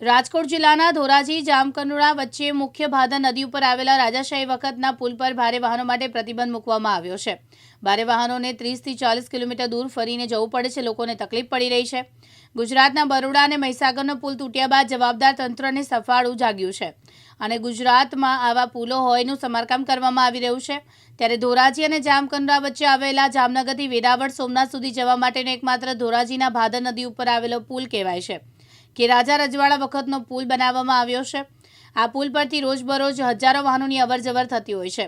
રાજકોટ જિલ્લાના ધોરાજી, જામકંડોળા વચ્ચે મુખ્ય ભાદર નદી ઉપર આવેલા રાજાશાહી વખતના પુલ પર ભારે વાહનો માટે પ્રતિબંધ મૂકવામાં આવ્યો છે. ભારે વાહનોને ત્રીસથી ચાલીસ કિલોમીટર દૂર ફરીને જવું પડે છે. લોકોને તકલીફ પડી રહી છે. ગુજરાતના બરોડા અને મહીસાગરનો પુલ તૂટ્યા બાદ જવાબદાર તંત્રને સફાળું જાગ્યું છે. અને ગુજરાતમાં આવા પુલો હોયનું સમારકામ કરવામાં આવી રહ્યું છે. ત્યારે ધોરાજી અને જામકંડોળા વચ્ચે આવેલા જામનગરથી વેરાવળ, સોમનાથ સુધી જવા માટેનો એકમાત્ર ધોરાજીના ભાદર નદી ઉપર આવેલો પુલ કહેવાય છે. કે રાજા રજવાડા વખતનો પુલ બનાવવામાં આવ્યો છે. આ પુલ પરથી રોજબરોજ હજારો વાહનોની અવરજવર થતી હોય છે.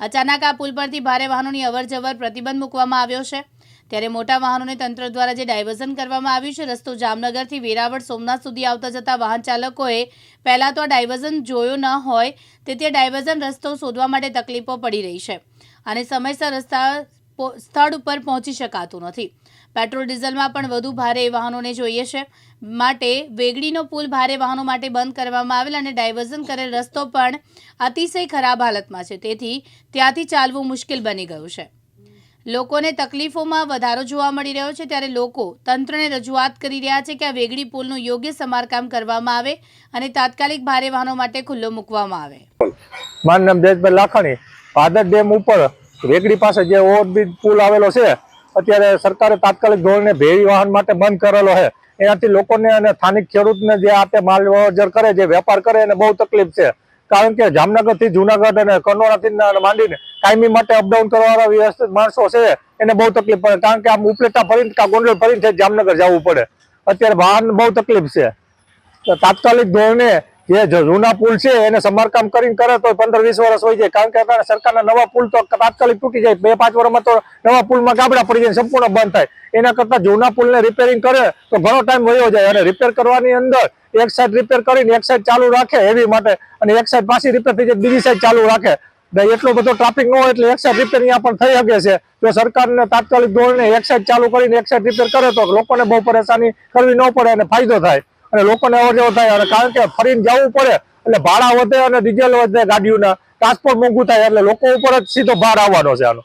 અચાનક આ પુલ પરથી ભારે વાહનોની અવરજવર પ્રતિબંધ મૂકવામાં આવ્યો છે. ત્યારે મોટા વાહનોને તંત્ર દ્વારા જે ડાયવર્ઝન કરવામાં આવ્યું છે, રસ્તો જામનગરથી વેરાવળ સોમનાથ સુધી આવતા જતા વાહન ચાલકોએ પહેલાં તો આ ડાયવર્ઝન જોયો ન હોય તે તે ડાયવર્ઝન રસ્તો શોધવા માટે તકલીફો પડી રહી છે. અને સમયસર રસ્તા સ્થળ ઉપર પહોંચી શકાતું નથી. પેટ્રોલ ડીઝલમાં પણ વધુ ભારે વાહનોને જોઈએ છે. માટે વેગડીનો પુલ ભારે વાહનો માટે બંધ કરવામાં આવેલ અને ડાયવર્ઝન કરેલ રસ્તો પણ અતિશય ખરાબ હાલતમાં છે. તેથી ત્યાંથી ચાલવું મુશ્કેલ બની ગયું છે. લોકોને તકલીફોમાં વધારો જોવા મળી રહ્યો છે. ત્યારે લોકો તંત્રને રજૂઆત કરી રહ્યા છે કે આ વેગડી પુલનું યોગ્ય સમારકામ કરવામાં આવે અને તાત્કાલિક ભારે વાહનો માટે ખુલ્લો મૂકવામાં આવે. મારું નામ જયેશભાઈ લાખણી. પાદર ડેમ ઉપર વેગડી પાસે જે ઓવરબ્રિજ પુલ આવેલો છે, અત્યારે સરકારે તાત્કાલિક ધોરણે ભેરી વાહન માટે બંધ કરેલો છે. એનાથી લોકોને અને સ્થાનિક ખેડૂતને જે આ માલ અવર કરે, જે વેપાર કરે, એને બહુ તકલીફ છે. કારણ કે જામનગરથી જુનાગઢ અને ને માંડીને કાયમી માટે અપડાઉન કરવાવાળા વ્યવસ્થિત માણસો છે, એને બહુ તકલીફ પડે. કારણ કે આમ ઉપલેટા ફરીને, કાં ગોંડલ ફરીને જામનગર જવું પડે. અત્યારે વાહન બહુ તકલીફ છે. તો તાત્કાલિક ધોરણે જે જૂના પુલ છે, એને સમારકામ કરીને કરે તો પંદર વીસ વર્ષ હોય જાય. કારણ કે અત્યારે સરકારના નવા પુલ તો તાત્કાલિક તૂટી જાય. બે પાંચ વર્ષમાં તો નવા પુલમાં ગાબડા પડી જાય સંપૂર્ણ બંધ થાય. એના કરતા જૂના પુલને રિપેરિંગ કરે તો ઘણો ટાઈમ વયો જાય અને રિપેર કરવાની અંદર એક સાઈડ રિપેર કરીને એક સાઈડ ચાલુ રાખે એવી માટે અને એક સાઈડ પાછી રિપેર થઈ જાય બીજી સાઈડ ચાલુ રાખે. એટલો બધો ટ્રાફિક ન હોય એટલે એક સાઈડ રિપેર અહીંયા પણ થઈ શકે છે. જો સરકારને તાત્કાલિક ધોરણે એક સાઈડ ચાલુ કરીને એક સાઈડ રિપેર કરે તો લોકોને બહુ પરેશાની કરવી ન પડે અને ફાયદો થાય. અને લોકોને અવર જવર થાય અને કારણ કે ફરીને જવું પડે એટલે ભાડા વધે અને ડીઝલ વધે ગાડીઓના ટ્રાન્સપોર્ટ મોંઘું થાય એટલે લોકો ઉપર જ સીધો ભાર આવવાનો છે આનો.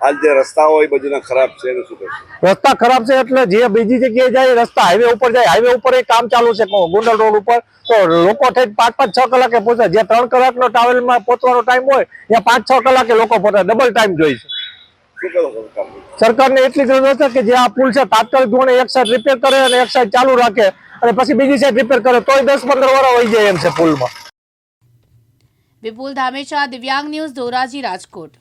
હાલ જે રસ્તાઓ એ બધીના ખરાબ છે એનું શું કરશે રસ્તા ખરાબ છે એટલે જે બીજી જગ્યાએ જાય રસ્તા હાઈવે ઉપર જાય હાઈવે ઉપર એ કામ ચાલુ છે ગોંડલ રોડ ઉપર તો લોકો થઈ પાંચ પાંચ છ કલાકે પહોંચે જે ત્રણ કલાકનો ટ્રાવેલમાં પહોંચવાનો ટાઈમ હોય ત્યાં પાંચ છ કલાકે લોકો પહોંચે ડબલ ટાઈમ જોઈ છે. શું કરો સરકાર સરકારને એટલી જરૂર છે કે જે આ પુલ છે તાત્કાલિક ધોરણે એક સાઈડ રિપેર કરે અને એક સાઈડ ચાલુ રાખે અને પછી બીજી સાઈડ રિપેર કરે, તોય દસ પંદર વાર હોય જાય એમ છે પુલમાં. વિપુલ ધામેચા, દિવ્યાંગ ન્યૂઝ ધોરાજી રાજકોટ.